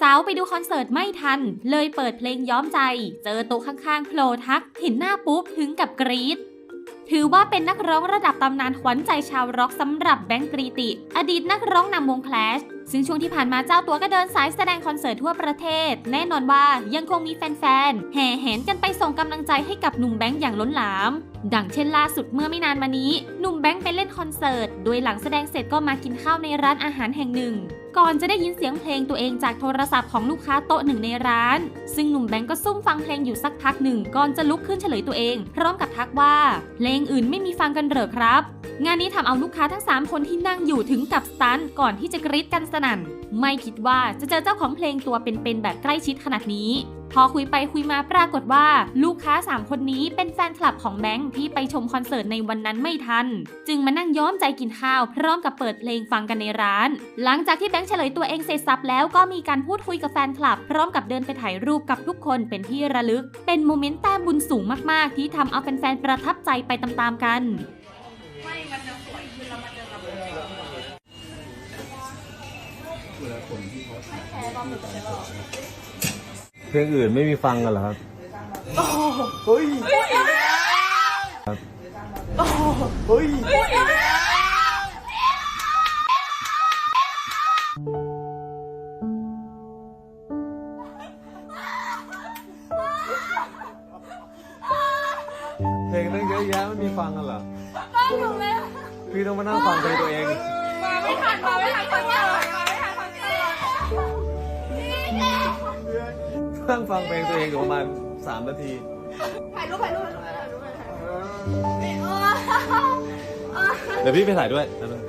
สาวไปดูคอนเสิร์ตไม่ทัน เลยเปิดเพลงย้อมใจ เจอโต๊ะข้างๆโผล่ทักเห็นหน้าปุ๊บถึงกับกรี๊ดถือว่าเป็นนักร้องระดับตำนานขวัญใจชาวร็อกสำหรับแบงค์กรีติ อดีตนักร้องนำวงแคลช ซึ่งช่วงที่ผ่านมาเจ้าตัวก็เดินสายแสดงคอนเสิร์ตทั่วประเทศ แน่นอนว่ายังคงมีแฟนๆ แห่แหนกันไปส่งกำลังใจให้กับหนุ่มแบงค์อย่างล้นหลาม ดังเช่นล่าสุดเมื่อไม่นานมานี้ หนุ่มแบงค์ไปเล่นคอนเสิร์ต โดยหลังแสดงเสร็จก็มากินข้าวในร้านอาหารแห่งหนึ่ง ก่อนจะได้ยินเสียงเพลงตัวเองจากโทรศัพท์ของลูกค้าโต๊ะหนึ่งในร้าน ซึ่งหนุ่มแบงก์ก็ซุ่มฟังเพลงอยู่สักพักหนึ่งก่อนจะลุกขึ้นเฉลยตัวเอง พร้อมกับทักว่า เพลงอื่นไม่มีฟังกันเหรอครับ งานนี้ทำเอาลูกค้าทั้ง 3 คนที่นั่งอยู่ถึงกับสตันก่อนที่จะกรี๊ดกันสนั่น ไม่คิดว่าจะเจอเจ้าของเพลงตัวเป็นๆแบบใกล้ชิดขนาดนี้ พอคุยไปคุยมาปรากฏว่า ลูกค้า 3 คนนี้เป็นแฟนคลับของแบงค์ที่ไปชมคอนเสิร์ตในวันนั้นไม่ทัน จึงมานั่งย้อมใจกินข้าว พร้อมกับเปิดเพลงฟังกันในร้าน หลังจากที่แบงค์เฉลยตัวเองเสร็จสับแล้วก็มีการพูดคุยกับแฟนคลับ พร้อมกับเดินไปถ่ายรูปกับทุกคนเป็นที่ระลึก เป็นโมเมนต์แต้มบุญสูงมากๆ ที่ทำเอาแฟนๆประทับใจไปตามๆกันเเพลงอื่นไม่มีฟังกันเหรอครับเฮ้ยครับเฮ้ยเพลงตั้งเยอะแยะไม่มีฟังกันเหรอ ฟังถูกเลยพี่ต้องมานั่งฟังเพลงตัวเอง มาไม่ทันมาไม่ทันคนเสิร์ตมาไม่ทันคอนเนั่งฟังเพลงตัวเองอยู่ประมาณสามนาที ถ่ายรูปถ่ายรูปถ่ายรูปถ่ายรูปถ่ายรูปเดี๋ยวพี่ไปถ่ายด้วยนะ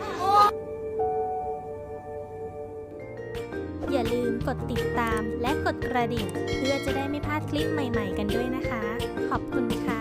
อย่าลืมกดติดตามและกดกระดิ่ง เพื่อจะได้ไม่พลาดคลิปใหม่ๆกันด้วยนะคะ ขอบคุณค่ะ